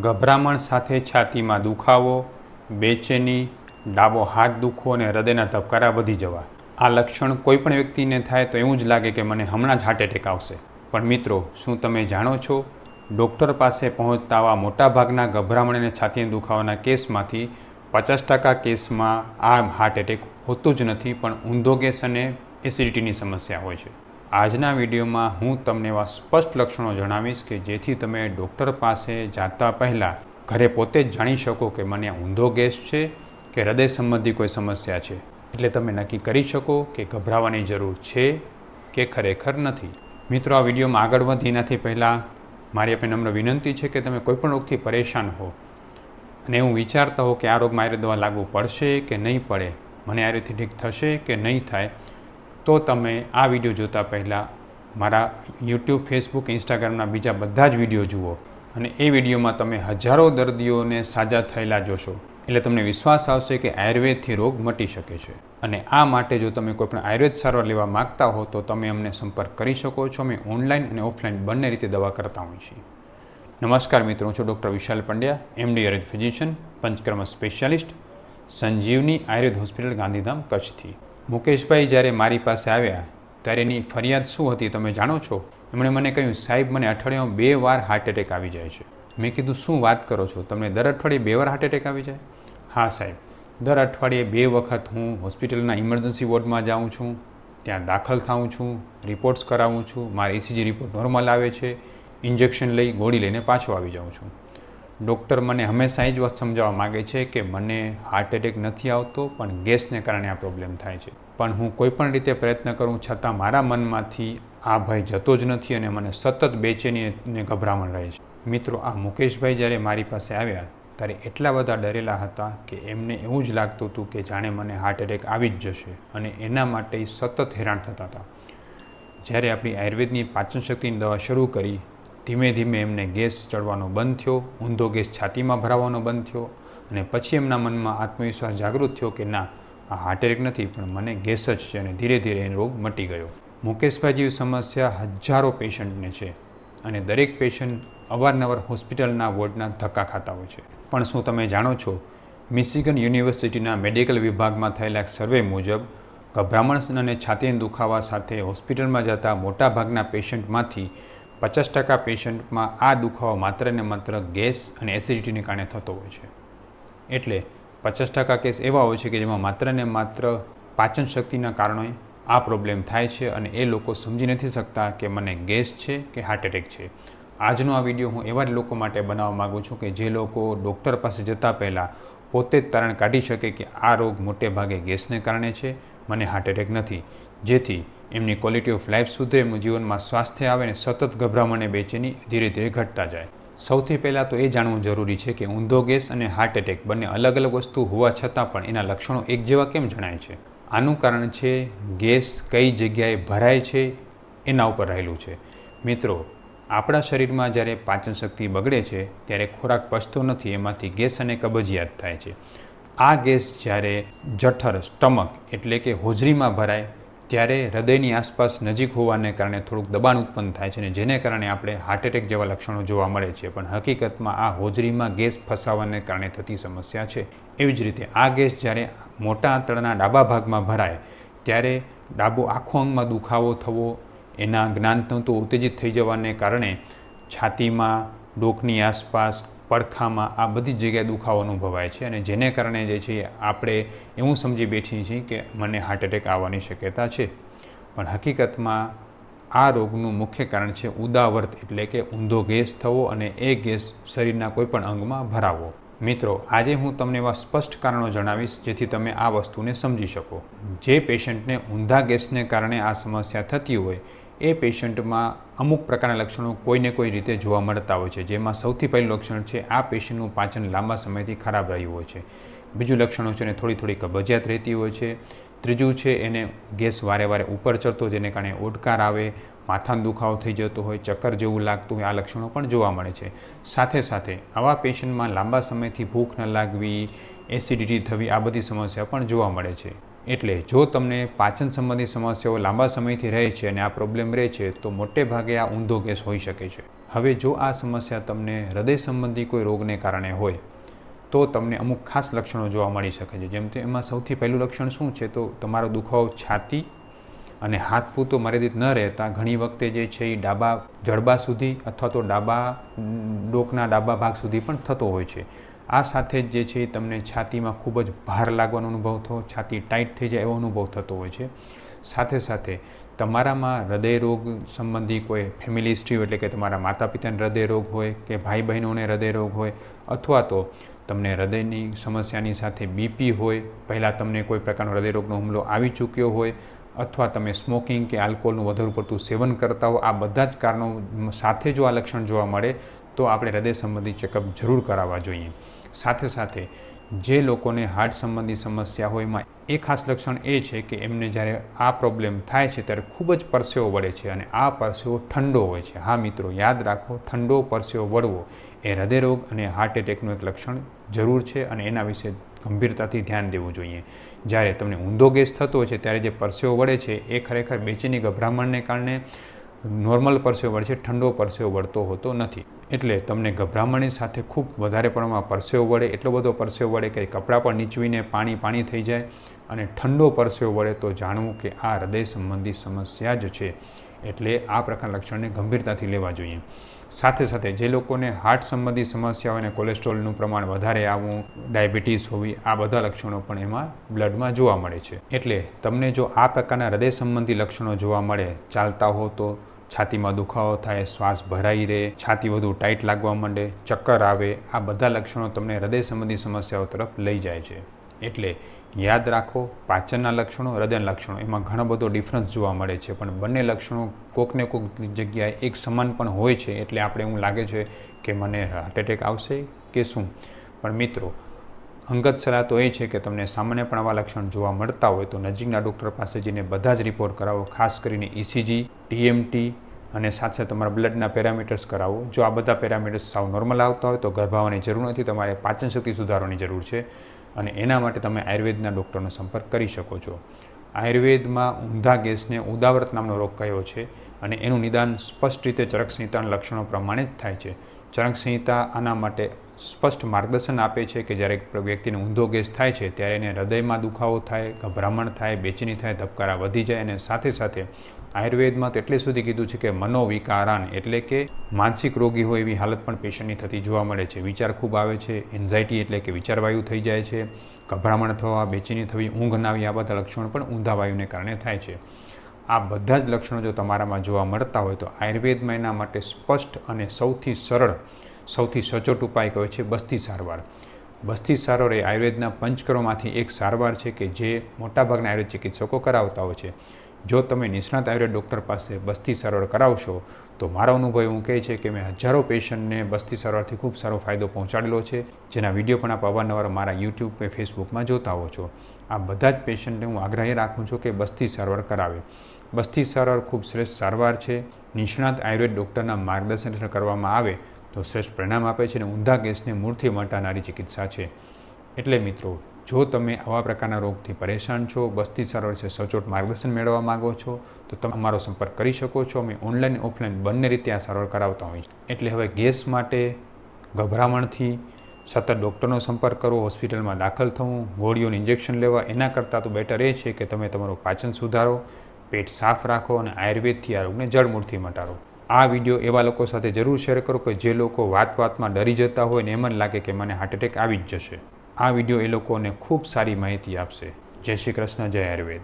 ગભરામણ સાથે છાતીમાં દુખાવો, બેચેની, ડાબો હાથ દુખવો અને હૃદયના ધબકારા વધી જવા. આ લક્ષણ કોઈ પણ વ્યક્તિને થાય તો એવું જ લાગે કે મને હમણાં જ હાર્ટ એટેક આવશે. પણ મિત્રો, શું તમે જાણો છો? ડૉક્ટર પાસે પહોંચતા આવા મોટાભાગના ગભરામણ અને છાતીના દુખાવાના કેસમાંથી પચાસ ટકા કેસમાં આ હાર્ટ એટેક હોતું જ નથી, પણ ઊંધો ગેસ અને એસિડિટીની સમસ્યા હોય છે. આજના વિડીયોમાં હું તમને એવા સ્પષ્ટ લક્ષણો જણાવીશ કે જેથી તમે ડૉક્ટર પાસે જાતા પહેલાં ઘરે પોતે જ જાણી શકો કે મને ઊંધો ગેસ છે કે હૃદય સંબંધી કોઈ સમસ્યા છે. એટલે તમે નક્કી કરી શકો કે ગભરાવાની જરૂર છે કે ખરેખર નથી. મિત્રો, આ વિડીયોમાં આગળ વધી એનાથી પહેલાં મારી આપણે નમ્ર વિનંતી છે કે તમે કોઈપણ રોગથી પરેશાન હો અને હું વિચારતા હો કે આ રોગ મારે દવા લાગુ પડશે કે નહીં પડે. મને આ રીતે ઠીક થશે કે નહીં થાય. તો તમે આ વીડિયો જોતા પહેલાં મારા યુટ્યુબ ફેસબુક ઇન્સ્ટાગ્રામના બીજા બધા જ વીડિયો જુઓ અને એ વિડીયોમાં તમે હજારો દર્દીઓને સાજા થયેલા જોશો. એટલે તમને વિશ્વાસ આવશે કે આયુર્વેદથી રોગ મટી શકે છે. અને આ માટે જો તમે કોઈપણ આયુર્વેદ સારવાર લેવા માગતા હો, તો તમે અમને સંપર્ક કરી શકો છો. અમે ઓનલાઈન અને ઓફલાઈન બંને રીતે દવા કરતા હોઈએ છીએ. નમસ્કાર મિત્રો, હું છું doctor Vishal Pandya MD Ayurveda physician Panchakarma specialist, Sanjivani Ayurveda hospital, Gandhidham, કચ્છથી. મુકેશભાઈ જ્યારે મારી પાસે આવ્યા, ત્યારે એની ફરિયાદ શું હતી તમે જાણો છો? એમણે મને કહ્યું, સાહેબ, મને અઠવાડિયામાં બે વાર હાર્ટ એટેક આવી જાય છે. મેં કીધું, શું વાત કરો છો? તમને દર અઠવાડિયે બે વાર હાર્ટ એટેક આવી જાય? હા, સાહેબ. દર અઠવાડિયે બે વખત હું હોસ્પિટલના ઇમરજન્સી વોર્ડમાં જાઉં છું, ત્યાં દાખલ થાઉં છું રિપોર્ટ્સ કરાવું છું, મારા ઇસીજી રિપોર્ટ નોર્મલ આવે છે ઇન્જેક્શન લઈ ગોળી લઈને પાછો આવી જાઉં છું. ડૉક્ટર મને હંમેશા એ જ વાત સમજાવવા માગે છે કે મને હાર્ટ એટેક નથી આવતો, પણ ગેસને કારણે આ પ્રોબ્લેમ થાય છે. પણ હું કોઈપણ રીતે પ્રયત્ન કરું છતાં મારા મનમાંથી આ ભય જતો જ નથી અને મને સતત બેચેની ગભરામણ રહે છે. મિત્રો, આ મુકેશભાઈ જ્યારે મારી પાસે આવ્યા, ત્યારે એટલા બધા ડરેલા હતા કે એમને એવું જ લાગતું હતું કે જાણે મને હાર્ટ એટેક આવી જ જશે અને એના માટે સતત હેરાન થતા હતા. જ્યારે આપણી આયુર્વેદની પાચન શક્તિની દવા શરૂ કરી ધીમે ધીમે એમને ગેસ ચડવાનો બંધ થયો, ઊંધો ગેસ છાતીમાં ભરાવાનો બંધ થયો અને પછી એમના મનમાં આત્મવિશ્વાસ જાગૃત થયો કે ના, આ હાર્ટ એટેક નથી, પણ મને ગેસ જ છે અને ધીરે ધીરે એ રોગ મટી ગયો. મુકેશભાઈ જેવી સમસ્યા હજારો પેશન્ટને છે અને દરેક પેશન્ટ અવારનવાર હોસ્પિટલના વોર્ડના ધક્કા ખાતા હોય છે. પણ શું તમે જાણો છો, મિશિગન યુનિવર્સિટીના મેડિકલ વિભાગમાં થયેલા સર્વે મુજબ ગભરામણ અને છાતીના દુખાવા સાથે હોસ્પિટલમાં જતા મોટાભાગના પેશન્ટમાંથી પચાસ ટકા પેશન્ટમાં આ દુખાવો માત્ર ને માત્ર ગેસ અને એસિડિટીને કારણે થતો હોય છે. એટલે પચાસ ટકા કેસ એવા હોય છે કે જેમાં માત્ર ને માત્ર પાચન શક્તિના કારણે આ પ્રોબ્લેમ થાય છે અને એ લોકો સમજી નથી શકતા કે મને ગેસ છે કે હાર્ટ એટેક છે. આજનો આ વીડિયો હું એવા જ લોકો માટે બનાવવા માગું છું કે જે લોકો ડૉક્ટર પાસે જતાં પહેલાં પોતે જ તારણ કાઢી શકે કે આ રોગ મોટે ભાગે ગેસને કારણે છે મને હાર્ટ એટેક નથી. જેથી એમની ક્વોલિટી ઓફ લાઈફ સુધરે જીવનમાં સ્વાસ્થ્ય આવે અને સતત ગભરામણ બેચેની ધીરે ધીરે ઘટતા જાય. સૌથી પહેલાં તો એ જાણવું જરૂરી છે કે ઊંધો ગેસ અને હાર્ટ એટેક બંને અલગ અલગ વસ્તુ હોવા છતાં પણ એના લક્ષણો એક જેવા કેમ જણાય છે? આનું કારણ છે ગેસ કઈ જગ્યાએ ભરાય છે, એના ઉપર રહેલું છે. મિત્રો, આપણા શરીરમાં જ્યારે પાચન શક્તિ બગડે છે, ત્યારે ખોરાક પચતો નથી, એમાંથી ગેસ અને કબજિયાત થાય છે. આ ગેસ જ્યારે જઠર, સ્ટમક એટલે કે હોજરીમાં ભરાય, ત્યારે હૃદયની આસપાસ નજીક હોવાને કારણે થોડુંક દબાણ ઉત્પન્ન થાય છે અને જેને કારણે આપણે હાર્ટ એટેક જેવા લક્ષણો જોવા મળે છે. પણ હકીકતમાં આ હોજરીમાં ગેસ ફસાવાને કારણે થતી સમસ્યા છે. એવી જ રીતે આ ગેસ જ્યારે મોટા આંતળના ડાબા ભાગમાં ભરાય, ત્યારે ડાબો આખો અંગમાં દુખાવો થવો, એના જ્ઞાનતંતુ ઉત્તેજિત થઈ જવાને કારણે છાતીમાં, ડોકની આસપાસ પડખામાં આ બધી જગ્યાએ દુખાવો અનુભવાય છે અને જેને કારણે જે છે આપણે એવું સમજી બેઠીએ છીએ કે મને હાર્ટ એટેક આવવાની શક્યતા છે. પણ હકીકતમાં આ રોગનું મુખ્ય કારણ છે ઉદાવર્ત એટલે કે ઊંધો ગેસ થવો અને એ ગેસ શરીરના કોઈપણ અંગમાં ભરાવો. મિત્રો, આજે હું તમને એવા સ્પષ્ટ કારણો જણાવીશ જેથી તમે આ વસ્તુને સમજી શકો. જે પેશન્ટને ઊંધા ગેસને કારણે આ સમસ્યા થતી હોય એ પેશન્ટમાં અમુક પ્રકારના લક્ષણો કોઈને કોઈ રીતે જોવા મળતા હોય છે. જેમાં સૌથી પહેલું લક્ષણ છે, આ પેશન્ટનું પાચન લાંબા સમયથી ખરાબ રહ્યું હોય છે. બીજું લક્ષણો છે એને થોડી થોડી કબજિયાત રહેતી હોય છે. ત્રીજું છે એને ગેસ વારે વારે ઉપર ચડતો જેને કારણે ઓડકાર આવે, માથાનો દુખાવો થઈ જતો હોય, ચક્કર જેવું લાગતું હોય, આ લક્ષણો પણ જોવા મળે છે. સાથે સાથે આવા પેશન્ટમાં લાંબા સમયથી ભૂખ ન લાગવી, એસિડિટી થવી, આ બધી સમસ્યા પણ જોવા મળે છે. એટલે જો તમને પાચન સંબંધી સમસ્યાઓ લાંબા સમયથી રહે છે અને આ પ્રોબ્લેમ રહે છે, તો મોટે ભાગે આ ઊંધો ગેસ હોઈ શકે છે. હવે જો આ સમસ્યા તમને હૃદય સંબંધી કોઈ રોગને કારણે હોય, તો તમને અમુક ખાસ લક્ષણો જોવા મળી શકે છે. જેમ કે એમાં સૌથી પહેલું લક્ષણ શું છે, તો તમારો દુખાવો છાતી અને હાથ પૂરતો મર્યાદિત ન રહેતા ઘણી વખતે જે છે એ ડાબા જડબા સુધી અથવા તો ડાબા ડોકના ડાબા ભાગ સુધી પણ થતો હોય છે. આ સાથે જ જે છે એ તમને છાતીમાં ખૂબ જ ભાર લાગવાનો અનુભવ થતો છાતી ટાઈટ થઈ જાય એવો અનુભવ થતો હોય છે. સાથે સાથે તમારામાં હૃદય સંબંધી કોઈ ફેમિલી હિસ્ટ્રી એટલે કે તમારા માતા પિતાને હૃદય રોગ હોય કે ભાઈ બહેનોને હૃદય રોગ હોય અથવા તો તમને હૃદયની સમસ્યાની સાથે બીપી હોય, પહેલાં તમને કોઈ પ્રકારનો હૃદયરોગનો હુમલો આવી ચૂક્યો હોય અથવા તમે સ્મોકિંગ કે આલ્કોહોલનું વધુ પડતું સેવન કરતા હો, આ બધા જ કારણો સાથે જો આ લક્ષણ જોવા મળે તો આપણે હૃદય સંબંધી ચેકઅપ જરૂર કરાવવા જોઈએ. સાથે સાથે જે લોકોને હાર્ટ સંબંધી સમસ્યા હોય, એમાં એ ખાસ લક્ષણ એ છે કે એમને જ્યારે આ પ્રોબ્લેમ થાય છે, ત્યારે ખૂબ જ પરસેવો વળે છે અને આ પરસેવો ઠંડો હોય છે. હા મિત્રો, યાદ રાખો, ઠંડો પરસેવો વળવો એ હૃદયરોગ અને હાર્ટ એટેકનું એક લક્ષણ જરૂર છે અને એના વિશે ગંભીરતાથી ધ્યાન દેવું જોઈએ. જ્યારે તમને ઊંધો ગેસ થતો હોય છે, ત્યારે જે પરસેવો વળે છે, એ ખરેખર બેચેની ગભરામણને કારણે નોર્મલ પરસેવો વળે છે ઠંડો પરસેવો વળતો હોતો નથી. એટલે તમને ગભરામણની સાથે ખૂબ વધારે પ્રમાણમાં પરસેવો વળે, એટલો બધો પરસેવો વળે કે કપડાં પર નીચવીને પાણી પાણી થઈ જાય અને ઠંડો પરસેવો વળે તો જાણવું કે આ હૃદય સંબંધી સમસ્યા જ છે. એટલે આ પ્રકારના લક્ષણને ગંભીરતાથી લેવા જોઈએ. સાથે સાથે જે લોકોને હાર્ટ સંબંધી સમસ્યા અને કોલેસ્ટ્રોલનું પ્રમાણ વધારે આવવું, ડાયાબિટીસ હોવી, આ બધા લક્ષણો પણ એમાં બ્લડમાં જોવા મળે છે. એટલે તમને જો આ પ્રકારના હૃદય સંબંધી લક્ષણો જોવા મળે, ચાલતા હો તો છાતીમાં દુખાવો થાય, શ્વાસ ભરાઈ રહે, છાતી વધુ ટાઈટ લાગવા માંડે, ચક્કર આવે, આ બધા લક્ષણો તમને હૃદય સંબંધી સમસ્યાઓ તરફ લઈ જાય છે. એટલે યાદ રાખો, પાચનના લક્ષણો હૃદયના લક્ષણો, એમાં ઘણો બધો ડિફરન્સ જોવા મળે છે. પણ બંને લક્ષણો કોકને કોક જગ્યાએ એક સમાન પણ હોય છે. એટલે આપણે એવું લાગે છે કે મને હાર્ટ એટેક આવશે કે શું? પણ મિત્રો અંગત સલાહ તો એ છે કે તમને સામાન્ય પણ આવા લક્ષણ જોવા મળતા હોય તો નજીકના ડૉક્ટર પાસે જઈને બધા જ રિપોર્ટ કરાવો, ખાસ કરીને ઇસીજી ટીએમટી અને સાથે તમારા બ્લડના પેરામીટર્સ કરાવો. જો આ બધા પેરામીટર્સ સાવ નોર્મલ આવતા હોય તો ગર્ભાવાની જરૂર નથી, તમારે પાચન શક્તિ સુધારવાની જરૂર છે અને એના માટે તમે આયુર્વેદના ડૉક્ટરનો સંપર્ક કરી શકો છો. આયુર્વેદમાં ઊંધા ગેસને ઉદાવરત નામનો રોગ કયો છે અને એનું નિદાન સ્પષ્ટ રીતે ચરક સંહિતાના લક્ષણો પ્રમાણે જ થાય છે. ચરક સંહિતા આના માટે સ્પષ્ટ માર્ગદર્શન આપે છે કે જ્યારે વ્યક્તિને ઊંધો ગેસ થાય છે, ત્યારે એને હૃદયમાં દુખાવો થાય, ગભરામણ થાય, બેચેની થાય, ધબકારા વધી જાય અને સાથે સાથે આયુર્વેદમાં તો એટલે સુધી કીધું છે કે મનોવિકારાન એટલે કે માનસિક રોગી હોય એવી હાલત પણ પેશન્ટની થતી જોવા મળે છે. વિચાર ખૂબ આવે છે, એન્ઝાયટી એટલે કે વિચારવાયુ થઈ જાય છે, ગભરામણ થવા, બેચેની થવી, ઊંઘ ના આવી, આ બધા લક્ષણો પણ ઊંધા વાયુને કારણે થાય છે. આ બધા જ લક્ષણો જો તમારામાં જોવા મળતા હોય તો આયુર્વેદમાં એના માટે સ્પષ્ટ અને સૌથી સરળ સૌથી સચોટ ઉપાય કયો છે? બસ્તી સારવાર. બસ્તી સારવાર એ આયુર્વેદના પંચકરોમાંથી એક સારવાર છે કે જે મોટાભાગના આયુર્વેદ ચિકિત્સકો કરાવતા હોય છે. જો તમે નિષ્ણાત આયુર્વેદ ડૉક્ટર પાસે બસ્તી સારવાર કરાવશો, તો મારો અનુભવ એવું કહે છે કે મેં હજારો પેશન્ટને બસ્તી સારવારથી ખૂબ સારો ફાયદો પહોંચાડેલો છે. જેના વીડિયો પણ આપ અવારનવાર મારા યુટ્યુબ કે ફેસબુકમાં જોતા હો છો. આ બધા જ પેશન્ટને હું આગ્રહી રાખું છું કે બસ્તી સારવાર કરાવે. બસ્તી સારવાર ખૂબ શ્રેષ્ઠ સારવાર છે. નિષ્ણાત આયુર્વેદ ડૉક્ટરના માર્ગદર્શન હેઠળ કરવામાં આવે તો શ્રેષ્ઠ પરિણામ આપે છે અને ઊંધા ગેસને મૂળથી મટાનારી ચિકિત્સા છે. એટલે મિત્રો, જો તમે આવા પ્રકારના રોગથી પરેશાન છો બસ્તી સારવાર છે, સચોટ માર્ગદર્શન મેળવવા માગો છો, તો તમે અમારો સંપર્ક કરી શકો છો. અમે ઓનલાઈન, ઓફલાઈન બંને રીતે આ સારવાર કરાવતા હોઈએ છીએ. એટલે હવે ગેસ માટે ગભરામણથી સતત ડૉક્ટરનો સંપર્ક કરવો હોસ્પિટલમાં દાખલ થવું, ગોળીઓનું ઇન્જેક્શન લેવા, એના કરતાં તો બેટર એ છે કે તમે તમારું પાચન સુધારો, પેટ સાફ રાખો અને આયુર્વેદથી આ રોગને જળમૂળથી મટાડો. આ વીડિયો એવા લોકો સાથે જરૂર શેર કરો કે જે લોકો વાત વાતમાં ડરી જતા હોય ને એમ જ લાગે કે મને હાર્ટ એટેક આવી જ જશે. આ વીડિયો એ લોકોને ખૂબ સારી માહિતી આપશે. જય શ્રી કૃષ્ણ, જય આયુર્વેદ.